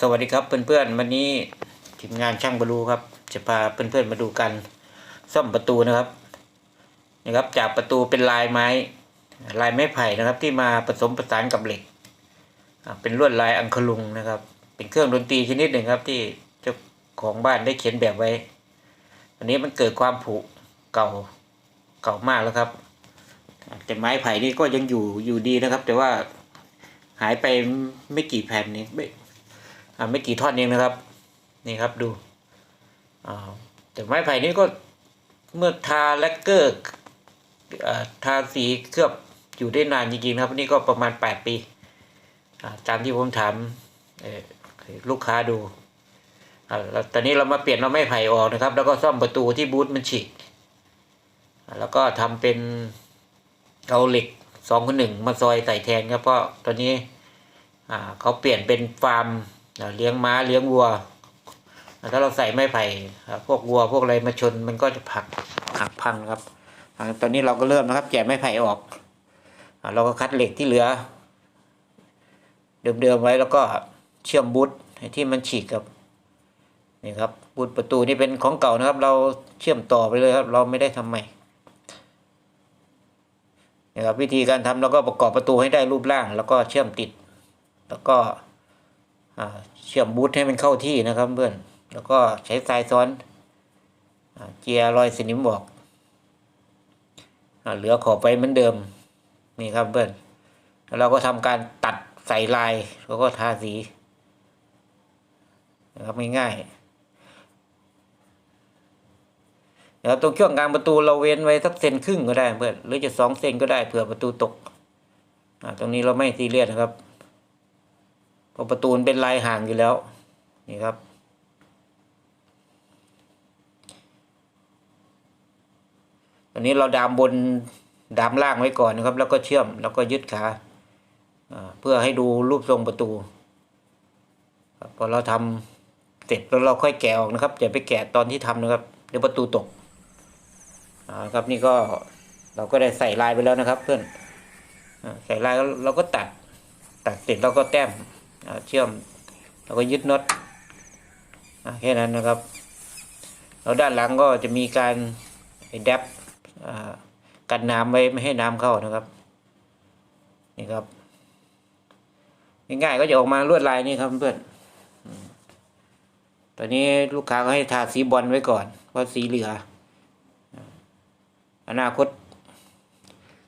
สวัสดีครับเพื่อนๆวันนี้ทีมงานช่างบรรลูครับ จะพาเพื่อนๆมาดูกันซ่อมประตูนะครับนะครับ จากประตูเป็นลายไม้ ลายไม้ไผ่นะครับ ที่มาผสมประสานกับเหล็กเป็นลวดลายอังคลุงนะครับ เป็นเครื่องดนตรีชนิดหนึ่งครับ ที่เจ้าของบ้านได้เขียนแบบไว้อันนี้มันเกิดความผุเก่าเก่ามากแล้วครับ แต่ไม้ไผ่นี่ก็ยังอยู่อยู่ดีนะครับ แต่ว่าหายไปไม่กี่แผ่นนี้ไม่ อ่าไม่กี่ท่อนเองนะครับ นี่ครับดูอ่าแต่ไม้ไผ่นี้ก็เมื่อทาแลกเกอร์อ่าทาสีเคลือบอยู่ได้นานจริงๆนะครับนี่ก็ประมาณแปดปีอ่าตามที่ผมถามเออลูกค้าดูอ่าแล้วตอนนี้เรามาเปลี่ยนเราไม้ไผ่ออกนะครับ แล้วก็ซ่อมประตูที่บูธมันฉีกอ่าแล้วก็ทำเป็นเอาเหล็กสองคนหนึ่งมาซอยใส่แทนครับเพราะตอนนี้อ่าเขาเปลี่ยนเป็นฟาร์ม อ่าเลี้ยงม้าเลี้ยงวัวถ้าเราใส่ไม้ไผ่พวกวัวพวกอะไรมาชนมันก็จะผักหักพังครับ ตอนนี้เราก็เริ่มนะครับแกะไม้ไผ่ออกเราก็คัดเหล็กที่เหลือ เดิมๆไว้แล้วก็เชื่อมบูทที่มันฉีกกับนี่ครับบูทประตูนี่เป็นของเก่านะครับ เราเชื่อมต่อไปเลยครับ เราไม่ได้ทำใหม่นี่ครับวิธีการทำเราก็ประกอบประตูให้ได้รูปร่าง แล้วก็เชื่อมติด แล้วก็ เชื่อมบูทให้มันเข้าที่นะครับเพื่อน แล้วก็ใช้สายซ้อนอเจียรอยสนิมบอกอเหลือขอบไปเหมือนเดิมนี่ครับเพื่อนแล้วเราก็ทำการตัดใส่ลายแล้วก็ทาสีนะครับง่ายๆแล้วตรงช่วงกลางประตูเราเว้นไว้สักเซนครึ่งก็ได้เพื่อนหรือจะสองเซนก็ได้เผื่อประตูตกตรงนี้เราไม่ซีเรียสนะครับ พราะประตูนเป็นลายห่างอยู่แล้ว นี่ครับ ตอนนี้เราดามบนดามล่างไว้ก่อนนะครับ แล้วก็เชื่อมแล้วก็ยึดขาเพื่อให้ดูรูปทรงประตูพอเราทำเสร็จแล้วเราค่อยแกะออกนะครับอย่าไปแกะตอนที่ทำนะครับเดี๋ยวประตูตกอ่าครับนี่ก็เราก็ได้ใส่ลายไปแล้วนะครับ เพื่อนใส่ลายแล้วเราก็ตัดตัดเสร็จเราก็แต้ม เชื่อมแล้วก็ยึดน็อตอแค่นั้นนะครับแล้วด้านหลังก็จะมีการแดบกันน้ำไว้ไม่ให้น้ำเข้านะครับนี่ครับง่ายๆก็จะออกมาลวดลายนี่ครับเพื่อนตอนนี้ลูกค้าก็ให้ทาสีบอลไว้ก่อนเพราะสีเหลือ อนาคต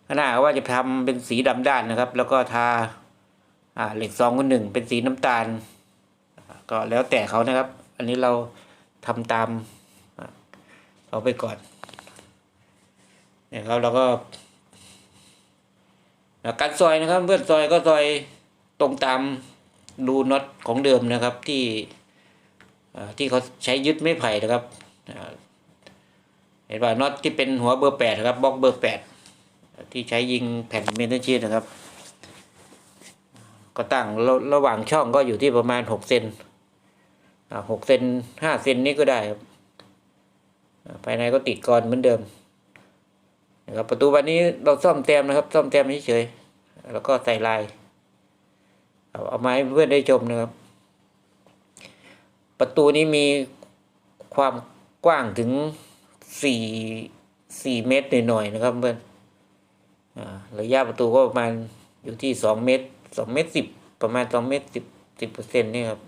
ข้างหน้าก็ว่าจะทำเป็นสีดำด้านนะครับ แล้วก็ทา อ่าเหล็กสองคนหนึ่งเป็นสีน้ำตาล ก็แล้วแต่เขานะครับ อันนี้เราทำตามเอาไปก่อนเนี่ยครับเราก็อ่าการซอยนะครับเพื่อนซอยก็ซอยตรงตามรูน็อตของเดิมนะครับที่ที่เขาใช้ยึดไม้ไผ่นะครับเห็นว่าน็อตที่เป็นหัวเบอร์แปดนะครับบล็อกเบอร์แปดที่ใช้ยิงแผ่นเมทัลชีตนะครับ ก็ตั้งระระหว่างช่องก็อยู่ที่ประมาณหกเซนหกเซนห้าเซนนี่ก็ได้ครับภายในก็ติดกรอนเหมือนเดิมนะครับประตูวันนี้เราซ่อมแต้มนะครับ ซ่อมแต้มเฉยๆแล้วก็ใส่ลายเอาเอามาให้เพื่อนได้ชมนะครับ ประตูนี้มีความกว้างถึงสี่สี่เมตรหน่อยๆนะครับเพื่อนระยะประตูก็ประมาณอยู่ที่สองเมตร สองเมตรสิบประมาณสองเมตรสิบสิบเปอร์เซ็นต์นี่ครับ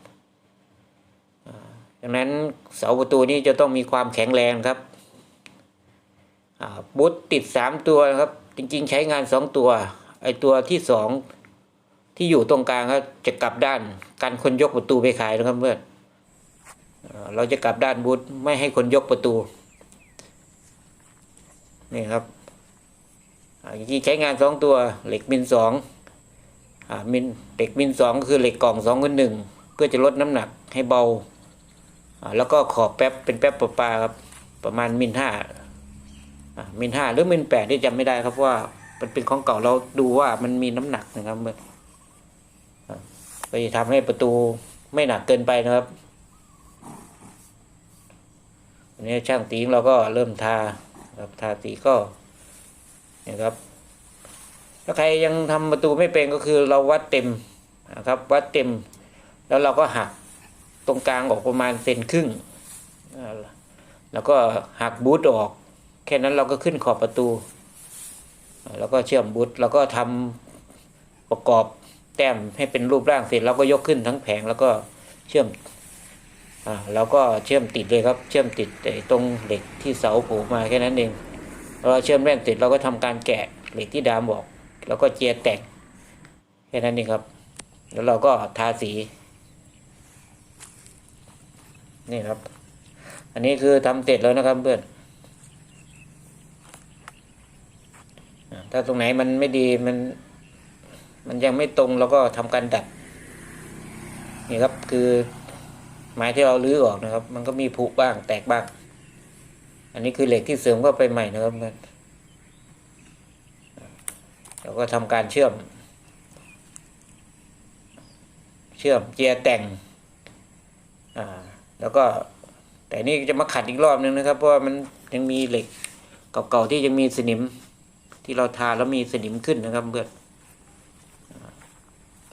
ดังนั้นเสาประตูนี้จะต้องมีความแข็งแรงครับบูทติดสามตัวนะครับ จริงๆใช้งานสองตัว ไอตัวที่สองที่อยู่ตรงกลางครับจะกลับด้านการคนยกประตูไปขายนะครับเพื่อนเราจะกลับด้านบูทไม่ให้คนยกประตูนี่ครับอ่าจริงๆใช้งานสองตัวเหล็กมินสอง มินเหล็กมินสองก็คือเหล็กกล่องสองคนหนึ่งเพื่อจะลดน้ำหนักให้เบา แล้วก็ขอบแป๊บเป็นแป๊บประปาครับประมาณมินห้ามินห้าหรือมินแปดที่จำไม่ได้ครับว่ามันเป็นของเก่าเราดูว่ามันมีน้ำหนักนะครับมันอ่าไปทำให้ประตูไม่หนักเกินไปนะครับอันนี้ช่างตีงเราก็เริ่มทาครับทาสีก็นี่ยครับ ถ้าใครยังทำประตูไม่เป็นก็คือเราวัดเต็มนะครับ วัดเต็ม แล้วเราก็หักตรงกลางออกประมาณเซนครึ่ง แล้วก็หักบูทออก แค่นั้นเราก็ขึ้นขอบประตู แล้วก็เชื่อมบูทแล้วก็ทำประกอบแต้มให้เป็นรูปร่างเสร็จเราก็ยกขึ้นทั้งแผงแล้วก็เชื่อมอ่าเราก็เชื่อมติดเลยครับ เชื่อมติดไอ้ตรงเหล็กที่เสาโผล่มาแค่นั้นเองเราเชื่อมแว่นติดเราก็ทำการแกะเหล็กที่ดามบอก แล้วก็เจียแต่งแค่นั้นเองครับ แล้วเราก็ทาสีนี่ครับ อันนี้คือทำเสร็จแล้วนะครับเพื่อนถ้าตรงไหนมันไม่ดีมัน มันยังไม่ตรงเราก็ทำการดัดนี่ครับคือไม้ที่เราลื้อออกนะครับ มันก็มีผุบ้างแตกบ้าง อันนี้คือเหล็กที่เสริมเข้าไปใหม่นะครับเพื่อน เราก็ทำการเชื่อม เชื่อมเจียร์แต่ง อ่า แล้วก็แต่นี่จะมาขัดอีกรอบนึงนะครับ เพราะว่ามันยังมีเหล็กเก่าๆที่ยังมีสนิม ที่เราทาแล้วมีสนิมขึ้นนะครับเพื่อน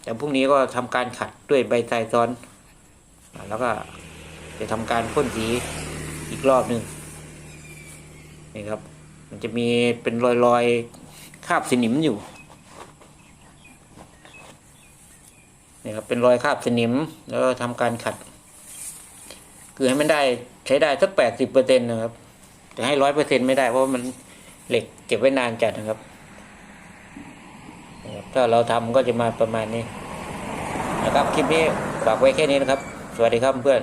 แต่พรุ่งนี้ก็ทำการขัดด้วยใบไทรซ้อนอแล้วก็จะทำการพ่นสีอีกรอบหนึ่งนี่ครับ มันจะมีเป็นรอยรอยๆ คาบสนิมอยู่นี่ครับเป็นรอยคาบสนิมแล้วก็ทำการขัด คือให้มันได้ใช้ได้สักแปดสิบเปอร์เซ็นต์นะครับ แต่ให้ร้อยเปอร์เซ็นไม่ได้เพราะมันเหล็กเก็บไว้นานจัดนะครับนะครับ ถ้าเราทำก็จะมาประมาณนี้นะครับ คลิปนี้ฝากไว้แค่นี้นะครับ สวัสดีครับเพื่อน